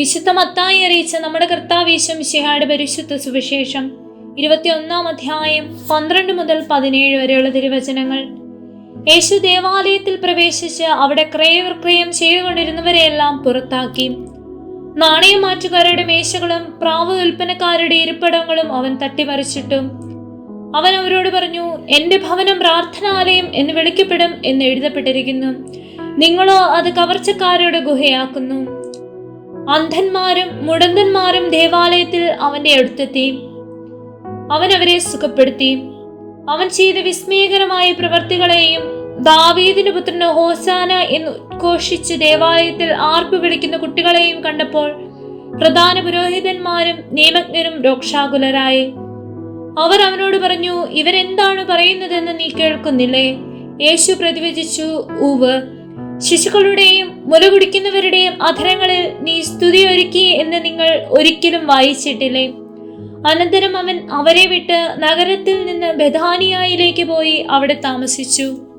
വിശുദ്ധ മത്തായി അറിയിച്ച നമ്മുടെ കർത്താവീശം ശിഹായുടെ പരിശുദ്ധ സുവിശേഷം ഇരുപത്തിയൊന്നാം അധ്യായം പന്ത്രണ്ട് മുതൽ പതിനേഴ് വരെയുള്ള തിരുവചനങ്ങൾ. യേശു ദേവാലയത്തിൽ പ്രവേശിച്ച് അവിടെ ക്രയവിക്രയം ചെയ്തുകൊണ്ടിരുന്നവരെയെല്ലാം പുറത്താക്കി. നാണയമാറ്റുകാരുടെ മേശകളും പ്രാവ് വിൽപ്പനക്കാരുടെ ഇരിപ്പിടങ്ങളും അവൻ തട്ടിമറിച്ചിട്ടും. അവൻ അവരോട് പറഞ്ഞു എന്റെ ഭവനം പ്രാർത്ഥനാലയം എന്ന് വിളിക്കപ്പെടും എന്ന് എഴുതപ്പെട്ടിരിക്കുന്നു. നിങ്ങളോ അത് കവർച്ചക്കാരുടെ ഗുഹയാക്കുന്നു. അന്ധന്മാരും മുടന്തന്മാരും ദേവാലയത്തിൽ അവന്റെ അടുത്തെത്തി. അവൻ അവരെ സുഖപ്പെടുത്തി. അവൻ ചെയ്ത വിസ്മയകരമായ പ്രവർത്തികളെയും ദാവീദിന്റെ പുത്രന് ഹോസാന എന്ന് ഉദ്ഘോഷിച്ച് ദേവാലയത്തിൽ ആർപ്പ് വിളിക്കുന്ന കുട്ടികളെയും കണ്ടപ്പോൾ പ്രധാന പുരോഹിതന്മാരും നിയമജ്ഞരും രോക്ഷാകുലരായി. അവർ അവനോട് പറഞ്ഞു ഇവരെന്താണ് പറയുന്നതെന്ന് നീ കേൾക്കുന്നില്ലേ? യേശു പ്രതിവചിച്ചു ഊവ് ശിശുക്കളുടെയും മുല കുടിക്കുന്നവരുടെയും അധരങ്ങളിൽ നീ സ്തുതി ഒരുക്കി എന്ന് നിങ്ങൾ ഒരിക്കലും വായിച്ചിട്ടില്ലേ? അനന്തരം അവൻ അവരെ വിട്ട് നഗരത്തിൽ നിന്ന് ബഥാനിയായിലേക്ക് പോയി അവിടെ താമസിച്ചു.